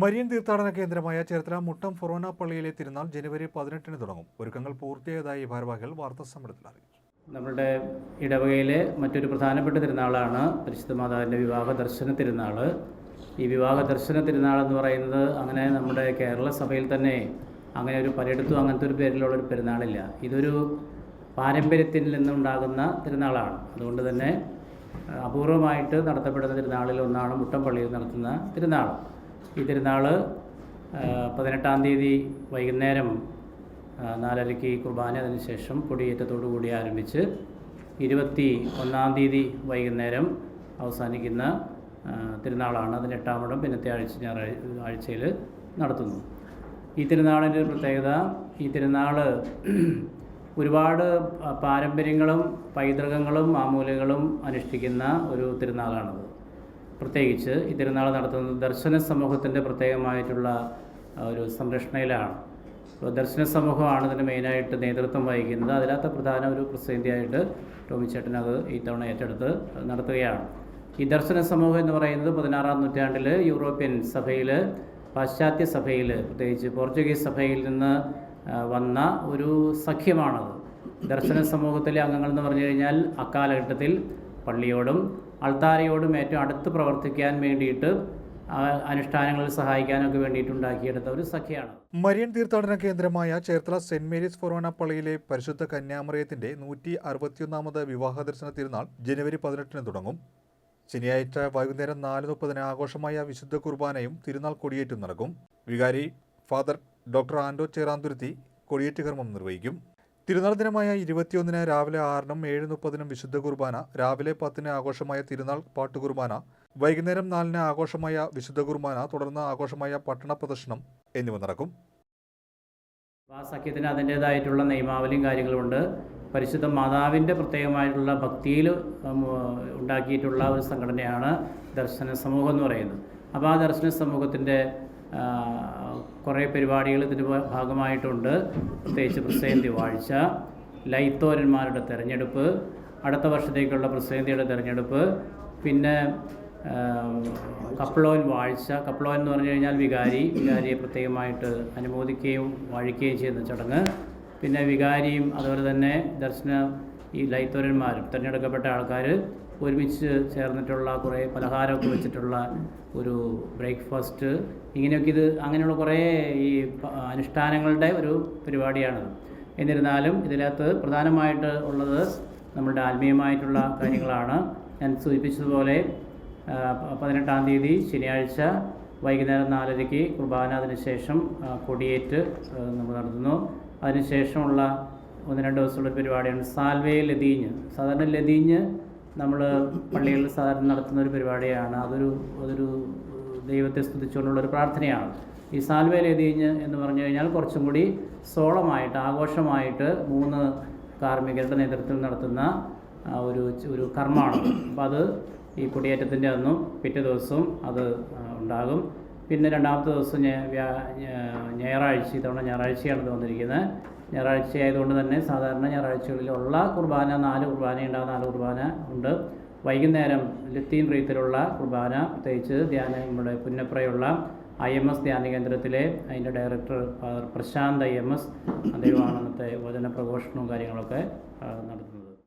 Marian തീർത്ഥാടന കേന്ദ്രമായ ചേർത്തല മുട്ടം ഫൊറോന പള്ളിയിലെ തിരുനാൾ ജനുവരി പതിനെട്ടിന് തുടങ്ങും. ഒരുക്കങ്ങൾ പൂർത്തിയായതായി ഭാരവാഹികൾ വാർത്താ സമ്മേളനത്തിൽ അറിയിച്ചു. നമ്മുടെ ഇടവകയിലെ മറ്റൊരു പ്രധാനപ്പെട്ട തിരുനാളാണ് പരിശുദ്ധ മാതാവിന്റെ വിവാഹ ദർശന തിരുനാൾ. ഈ വിവാഹ ദർശന തിരുനാൾ എന്ന് പറയുന്നത് അങ്ങനെ നമ്മുടെ കേരള സഭയിൽ തന്നെ അങ്ങനെ ഒരു പലയിടത്തും അങ്ങനത്തെ ഒരു പേരിലുള്ള ഒരു പെരുന്നാളില്ല. ഇതൊരു പാരമ്പര്യത്തിൽ നിന്നുണ്ടാകുന്ന തിരുനാളാണ്. അതുകൊണ്ട് തന്നെ അപൂർവമായിട്ട് നടത്തപ്പെടുന്ന തിരുനാളിൽ ഒന്നാണ് മുട്ടം പള്ളിയിൽ നടത്തുന്ന തിരുനാൾ. ഈ തിരുനാൾ പതിനെട്ടാം തീയതി വൈകുന്നേരം നാലരയ്ക്ക് കുർബാന അതിനുശേഷം കൊടിയേറ്റത്തോടു കൂടി ആരംഭിച്ച് ഇരുപത്തി ഒന്നാം തീയതി വൈകുന്നേരം അവസാനിക്കുന്ന തിരുനാളാണ് അതിന് എട്ടാമടം പിന്നത്തെ ആഴ്ച ഞായറാഴ്ച ആഴ്ചയിൽ നടത്തുന്നു ഈ തിരുനാളിന്റെ ഒരു പ്രത്യേകത ഈ തിരുനാൾ ഒരുപാട് പാരമ്പര്യങ്ങളും പൈതൃകങ്ങളും മാമൂല്യങ്ങളും അനുഷ്ഠിക്കുന്ന ഒരു തിരുനാളാണത്. പ്രത്യേകിച്ച് ഈ തിരുനാൾ നടത്തുന്നത് ദർശന സമൂഹത്തിന്റെ പ്രത്യേകമായിട്ടുള്ള ഒരു സംരക്ഷണയിലാണ്. അപ്പോൾ ദർശന സമൂഹമാണ് ഇതിന് മെയിനായിട്ട് നേതൃത്വം വഹിക്കുന്നത്. അതിനകത്ത് പ്രധാന ഒരു പ്രതിസന്ധിയായിട്ട് ടോമിച്ചേട്ടനത് ഈ തവണ ഏറ്റെടുത്ത് നടത്തുകയാണ്. ഈ ദർശന സമൂഹം എന്ന് പറയുന്നത് പതിനാറാം നൂറ്റാണ്ടിൽ യൂറോപ്യൻ സഭയിൽ പാശ്ചാത്യ സഭയിൽ പ്രത്യേകിച്ച് പോർച്ചുഗീസ് സഭയിൽ നിന്ന് വന്ന ഒരു സഖ്യമാണത്. ദർശന സമൂഹത്തിലെ അംഗങ്ങൾ എന്ന് പറഞ്ഞു കഴിഞ്ഞാൽ അക്കാലഘട്ടത്തിൽ പള്ളിയോടും അൾത്താരയോടും ഏറ്റവും അടുത്ത് പ്രവർത്തിക്കാൻ വേണ്ടിയിട്ട് അനുഷ്ഠാനങ്ങളിൽ സഹായിക്കാനൊക്കെ വേണ്ടിയിട്ടുണ്ടാക്കിയെടുത്ത ഒരു സഖ്യമാണ് മരിയൻ തീർത്ഥാടന കേന്ദ്രമായ ചേർത്തല സെന്റ് മേരീസ് ഫൊറോണ പള്ളിയിലെ പരിശുദ്ധ കന്യാമറിയത്തിന്റെ നൂറ്റി അറുപത്തിയൊന്നാമത് വിവാഹ ദർശന തിരുനാൾ ജനുവരി പതിനെട്ടിന് തുടങ്ങും. ശനിയാഴ്ച വൈകുന്നേരം നാല് മുപ്പതിന് ആഘോഷമായ വിശുദ്ധ കുർബാനയും തിരുനാൾ കൊടിയേറ്റും നടക്കും. വികാരി ഫാദർ ഡോക്ടർ ആൻഡോ ചേറാന്തുരുത്തി കൊടിയേറ്റ് കർമ്മം നിർവഹിക്കും. തിരുനാൾ ദിനമായ ഇരുപത്തിയൊന്നിന് രാവിലെ ആറിനും ഏഴ് മുപ്പതിനും വിശുദ്ധ കുർബാന രാവിലെ പത്തിന് ആഘോഷമായ തിരുനാൾ പാട്ടുകുർബാന വൈകുന്നേരം നാലിന് ആഘോഷമായ വിശുദ്ധ കുർബാന തുടർന്ന് ആഘോഷമായ പട്ടണ പ്രദർശനം എന്നിവ നടക്കും. ആ സഖ്യത്തിന് അതിന്റേതായിട്ടുള്ള നിയമാവലിയും കാര്യങ്ങളുമുണ്ട്. പരിശുദ്ധ മാതാവിന്റെ പ്രത്യേകമായിട്ടുള്ള ഭക്തിയിൽ ഉണ്ടാക്കിയിട്ടുള്ള ഒരു സംഘടനയാണ് ദർശന സമൂഹം എന്ന് പറയുന്നത്. അപ്പോൾ ആ ദർശന സമൂഹത്തിന്റെ കുറേ പരിപാടികൾ ഇതിന്റെ ഭാഗമായിട്ടുണ്ട്. പ്രത്യേകിച്ച് പ്രസിദ്ധി വാഴ്ച ലൈത്തോരന്മാരുടെ തെരഞ്ഞെടുപ്പ് അടുത്ത വർഷത്തേക്കുള്ള പ്രസേന്തിയുടെ തെരഞ്ഞെടുപ്പ് പിന്നെ കപ്ലോൻ വാഴ്ച. കപ്ലോൻ എന്ന് പറഞ്ഞു കഴിഞ്ഞാൽ വികാരി. വികാരിയെ പ്രത്യേകമായിട്ട് അനുമോദിക്കുകയും വാഴിക്കുകയും ചെയ്യുന്ന ചടങ്ങ്. പിന്നെ വികാരിയും അതുപോലെ തന്നെ ദർശന ഈ ലൈത്തോരന്മാരും തിരഞ്ഞെടുക്കപ്പെട്ട ആൾക്കാർ ഒരുമിച്ച് ചേർന്നിട്ടുള്ള കുറേ പലഹാരമൊക്കെ വെച്ചിട്ടുള്ള ഒരു ബ്രേക്ക്ഫാസ്റ്റ്. ഇങ്ങനെയൊക്കെ ഇത് അങ്ങനെയുള്ള കുറേ ഈ അനുഷ്ഠാനങ്ങളുടെ ഒരു പരിപാടിയാണത്. എന്നിരുന്നാലും ഇതിനകത്ത് പ്രധാനമായിട്ട് ഉള്ളത് നമ്മളുടെ ആത്മീയമായിട്ടുള്ള കാര്യങ്ങളാണ്. ഞാൻ സൂചിപ്പിച്ചതുപോലെ പതിനെട്ടാം തീയതി ശനിയാഴ്ച വൈകുന്നേരം നാലരയ്ക്ക് കുർബാന അതിനുശേഷം കൊടിയേറ്റ് നമ്മൾ നടത്തുന്നു. അതിനുശേഷമുള്ള ഒന്ന് രണ്ട് ദിവസമുള്ള പരിപാടിയാണ് സാൽവേ ലതീഞ്ഞ്. സാധാരണ ലതീഞ്ഞ് നമ്മൾ പള്ളികളിൽ സാധാരണ നടത്തുന്ന ഒരു പരിപാടിയാണ്. അതൊരു അതൊരു ദൈവത്തെ സ്തുതിച്ചുകൊണ്ടുള്ള ഒരു പ്രാർത്ഥനയാണ്. ഈ സാൽവേൽ ലതീഞ്ഞ് എന്ന് പറഞ്ഞു കഴിഞ്ഞാൽ കുറച്ചും കൂടി സോളമായിട്ട് ആഘോഷമായിട്ട് മൂന്ന് കാർമ്മികരുടെ നേതൃത്വത്തിൽ നടത്തുന്ന ഒരു ഒരു കർമ്മമാണ്. അപ്പോൾ അത് ഈ കുടിയേറ്റത്തിന്റെ അന്നും പിറ്റേ ദിവസവും അത് ഉണ്ടാകും. പിന്നെ രണ്ടാമത്തെ ദിവസം ഞായറാഴ്ച ഇത്തവണ ഞായറാഴ്ചയാണ് വന്നിരിക്കുന്നത്. ഞായറാഴ്ച ആയതുകൊണ്ട് തന്നെ സാധാരണ ഞായറാഴ്ചകളിലുള്ള കുർബാന നാല് കുർബാന ഉണ്ടാകുന്ന നാല് കുർബാന ഉണ്ട്. വൈകുന്നേരം ലത്തീൻ റീത്തിലുള്ള കുർബാന പ്രത്യേകിച്ച് ധ്യാന നമ്മുടെ പുന്നപ്രയുള്ള ഐ എം എസ് ധ്യാന കേന്ദ്രത്തിലെ അതിന്റെ director father Prashant I M S. അദ്ദേഹമാണ് അന്നത്തെ വചന പ്രഘോഷണവും കാര്യങ്ങളൊക്കെ നടത്തുന്നത്.